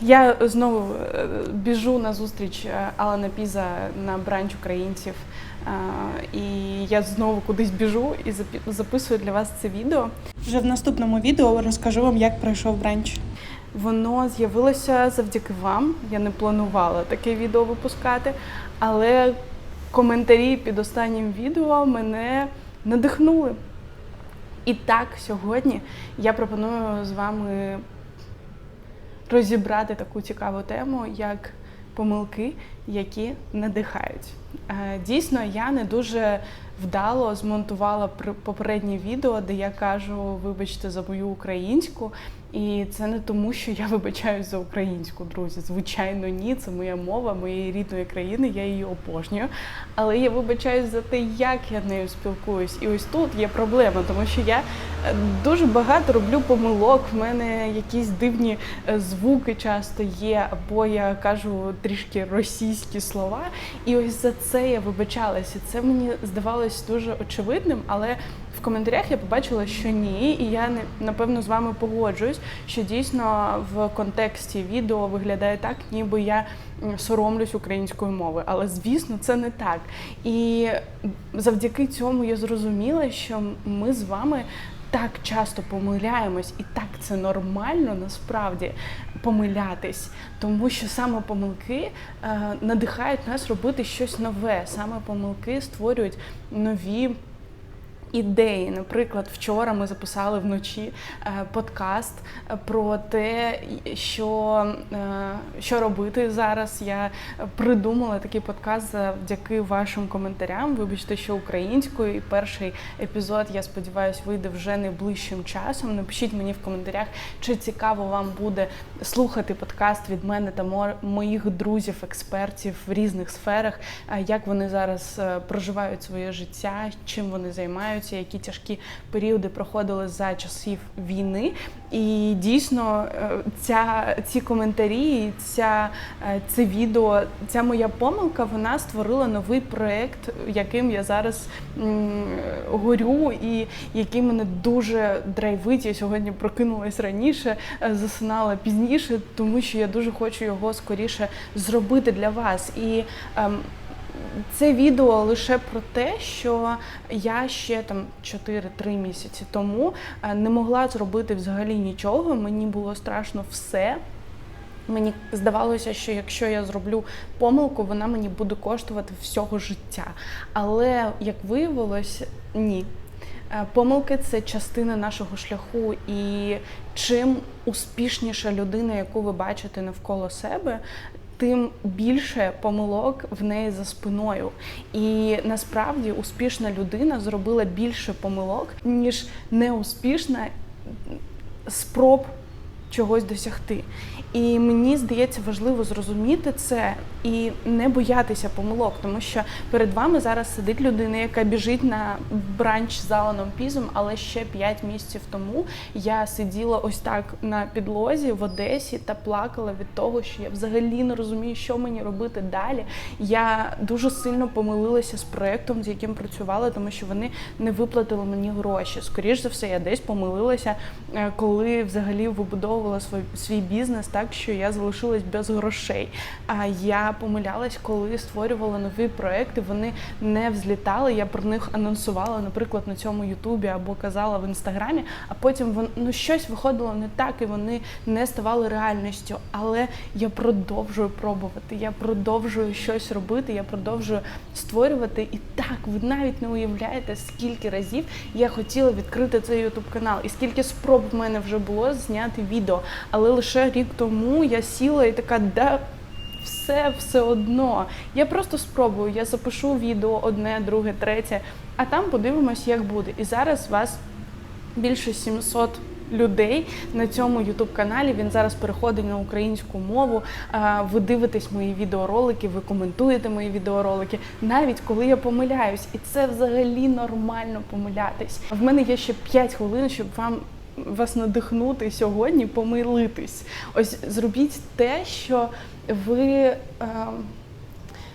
Я знову е, біжу на зустріч е, Алана Піза на бранч українців. Е, І я знову кудись біжу і записую для вас це відео. Вже в наступному відео розкажу вам, як пройшов бранч. Воно з'явилося завдяки вам. Я не планувала таке відео випускати, але коментарі під останнім відео мене надихнули. І так, сьогодні я пропоную з вами розібрати таку цікаву тему, як помилки, які надихають. Е, Дійсно, я не дуже вдало змонтувала попереднє відео, де я кажу, вибачте за мою українську. І це не тому, що я вибачаюсь за українську, друзі. Звичайно, ні, це моя мова моєї рідної країни, я її обожнюю. Але я вибачаюсь за те, як я нею спілкуюсь. І ось тут є проблема, тому що я е, дуже багато роблю помилок. В мене якісь дивні е, звуки часто є, або я кажу трішки російські слова. І ось за це я вибачалася. Це мені здавалось дуже очевидним, але в коментарях я побачила, що ні, і я напевно з вами погоджуюсь, що дійсно в контексті відео виглядає так, ніби я соромлюсь української мови. Але звісно, це не так. І завдяки цьому я зрозуміла, що ми з вами. Так часто помиляємось, і так це нормально насправді помилятись, тому що саме помилки е, надихають нас робити щось нове. Саме помилки створюють нові ідеї. Наприклад, вчора ми записали вночі е, подкаст е, про те, що, е, що робити зараз. Я придумала такий подкаст завдяки вашим коментарям. Вибачте, що українською, і перший епізод, я сподіваюся, вийде вже найближчим часом. Напишіть мені в коментарях, чи цікаво вам буде слухати подкаст від мене та мо- моїх друзів, експертів в різних сферах, як вони зараз проживають своє життя, чим вони займаються, які тяжкі періоди проходили за часів війни. І дійсно, е, ця, ці коментарі, ця, е, це відео, ця моя помилка, вона створила новий проект, яким я зараз м, горю, і який мене дуже драйвить. Я сьогодні прокинулась раніше, е, засинала пізніше, тому що я дуже хочу його скоріше зробити для вас. І ем, це відео лише про те, що я ще там 4-3 місяці тому е, не могла зробити взагалі нічого. Мені було страшно все. Мені здавалося, що якщо я зроблю помилку, вона мені буде коштувати всього життя. Але як виявилось, ні. Е, Помилки це частина нашого шляху, і чим успішніша людина, яку ви бачите навколо себе, тим більше помилок в неї за спиною. І насправді успішна людина зробила більше помилок, ніж неуспішна спроб чогось досягти. І мені здається важливо зрозуміти це і не боятися помилок, тому що перед вами зараз сидить людина, яка біжить на бранч з Аланом Пізом, але ще 5 місяців тому я сиділа ось так на підлозі в Одесі та плакала від того, що я взагалі не розумію, що мені робити далі. Я дуже сильно помилилася з проектом, з яким працювала, тому що вони не виплатили мені гроші. Скоріш за все, я десь помилилася, е, коли взагалі вибудовувала свій, свій бізнес так, що я залишилась без грошей. А я помилялась, коли створювала нові проекти. Вони не взлітали. Я про них анонсувала, наприклад, на цьому Ютубі або казала в інстаграмі. А потім вон, ну, щось виходило не так, і вони не ставали реальністю. Але я продовжую пробувати. Я продовжую щось робити. Я продовжую створювати. І так, ви навіть не уявляєте, скільки разів я хотіла відкрити цей ютуб канал, і скільки спроб в мене вже було зняти відео. Але лише рік тому я сіла і така, да. Все все одно. Я просто спробую. Я запишу відео одне, друге, третє, а там подивимось, як буде. І зараз вас більше 700 людей на цьому youtube каналі. Він зараз переходить на українську мову. Ви дивитесь мої відеоролики, ви коментуєте мої відеоролики, навіть коли я помиляюсь. І це взагалі нормально помилятись. В мене є ще 5 хвилин, щоб вам. Вас надихнути сьогодні, помилитись. Ось зробіть те, що ви. Е,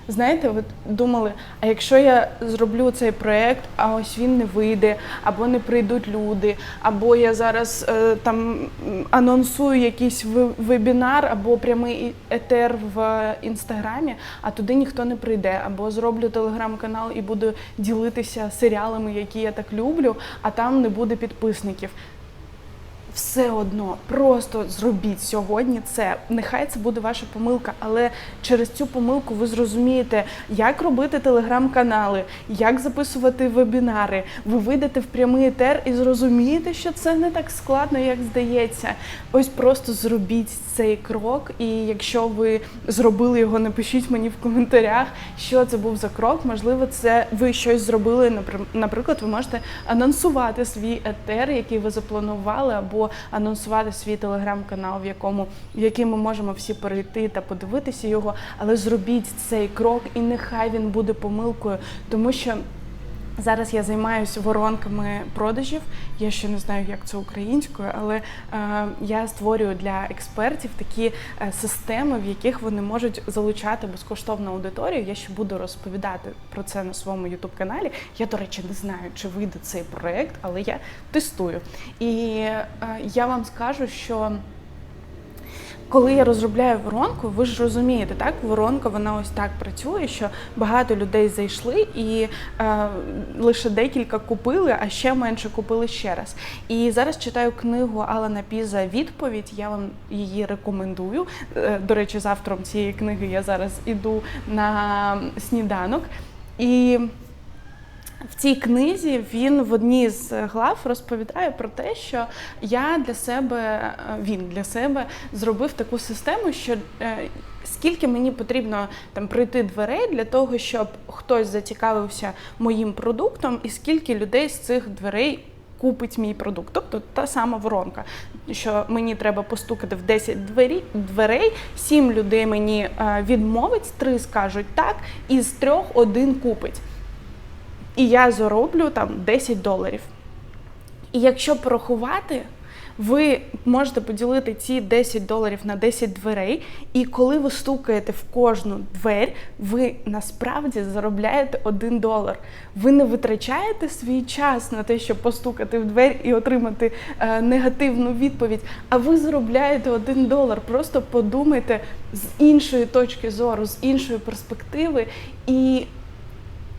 знаєте, от думали, а якщо я зроблю цей проект, а ось він не вийде, або не прийдуть люди, або я зараз е, там анонсую якийсь вебінар або прямий етер в інстаграмі, а туди ніхто не прийде, або зроблю телеграм-канал і буду ділитися серіалами, які я так люблю, а там не буде підписників. Все одно просто зробіть сьогодні це. Нехай це буде ваша помилка, але через цю помилку ви зрозумієте, як робити телеграм-канали, як записувати вебінари. Ви вийдете в прямий етер і зрозумієте, що це не так складно, як здається. Ось просто зробіть цей крок. І якщо ви зробили його, напишіть мені в коментарях, що це був за крок. Можливо, це ви щось зробили. напри- Наприклад, ви можете анонсувати свій етер, який ви запланували, або анонсувати свій телеграм-канал, в якому в який ми можемо всі перейти та подивитися його. Але зробіть цей крок, і нехай він буде помилкою, тому що. Зараз я займаюся воронками продажів. Я ще не знаю, як це українською, але е, я створюю для експертів такі е, системи, в яких вони можуть залучати безкоштовну аудиторію. Я ще буду розповідати про це на своєму youtube каналі. Я, до речі, не знаю, чи вийде цей проект, але я тестую. І е, я вам скажу, що. Коли я розробляю воронку, ви ж розумієте, так воронка вона ось так працює, що багато людей зайшли і е, лише декілька купили, а ще менше купили ще раз. І зараз читаю книгу Алана Піза Відповідь. Я вам її рекомендую. Е, до речі, з автором цієї книги я зараз іду на сніданок. І в цій книзі він в одній з глав розповідає про те, що я для себе е, він для себе зробив таку систему, що е, скільки мені потрібно там пройти дверей для того, щоб хтось зацікавився моїм продуктом, і скільки людей з цих дверей. Купить мій продукт, тобто та сама воронка, що мені треба постукати в 10 двері, дверей, 7 людей мені е, відмовить, 3 скажуть так, і з трьох один купить і я зароблю там 10 доларів. І якщо порахувати, ви можете поділити ці 10 доларів на 10 дверей, і коли ви стукаєте в кожну двері, ви насправді заробляєте 1 долар. Ви не витрачаєте свій час на те, щоб постукати в двері і отримати е, негативну відповідь, а ви заробляєте 1 долар. Просто подумайте з іншої точки зору, з іншої перспективи. І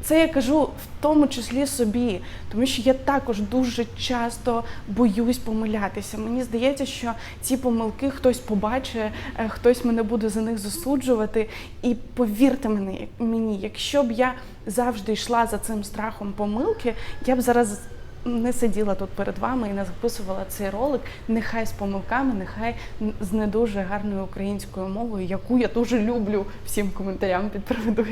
це я кажу в тому числі собі, тому що я також дуже часто боюсь помилятися. Мені здається, що ці помилки хтось побачить, е, хтось мене буде за них засуджувати. І повірте мені, мені, якщо б я завжди йшла за цим страхом помилки, я б зараз. Не сиділа тут перед вами і не записувала цей ролик. Нехай з помилками, нехай з не дуже гарною українською мовою, яку я дуже люблю. Всім коментарям під приведу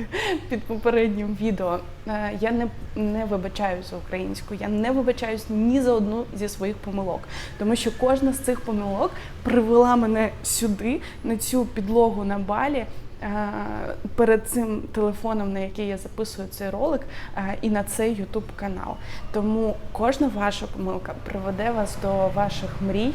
під попереднім відео. Е, Я не, не вибачаюся за українську, я не вибачаюсь ні за одну зі своїх помилок, тому що кожна з цих помилок привела мене сюди, на цю підлогу на балі. Е, Перед цим телефоном, на який я записую цей ролик, е, і на цей YouTube канал. Тому кожна ваша помилка приведе вас до ваших мрій.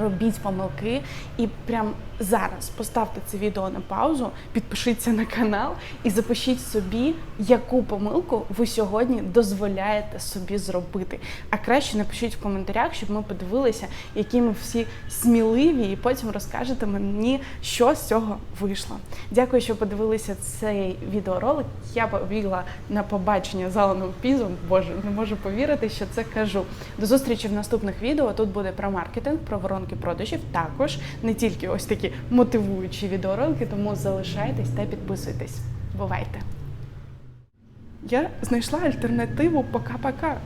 Робіть помилки і прямо зараз поставте це відео на паузу, підпишіться на канал і запишіть собі, яку помилку ви сьогодні дозволяєте собі зробити. А краще напишіть в коментарях, щоб ми подивилися, які ми всі сміливі, і потім розкажете мені, що з цього вийшло. Дякую, що подивилися цей відеоролик. Я побігла на побачення з Аланом Пізом. Боже, не можу повірити, що це кажу. До зустрічі в наступних відео. Тут буде про маркетинг, про воронки продажів. Також не тільки ось такі мотивуючі відеоролики, тому залишайтесь та підписуйтесь. Бувайте! Я знайшла альтернативу пока-пока.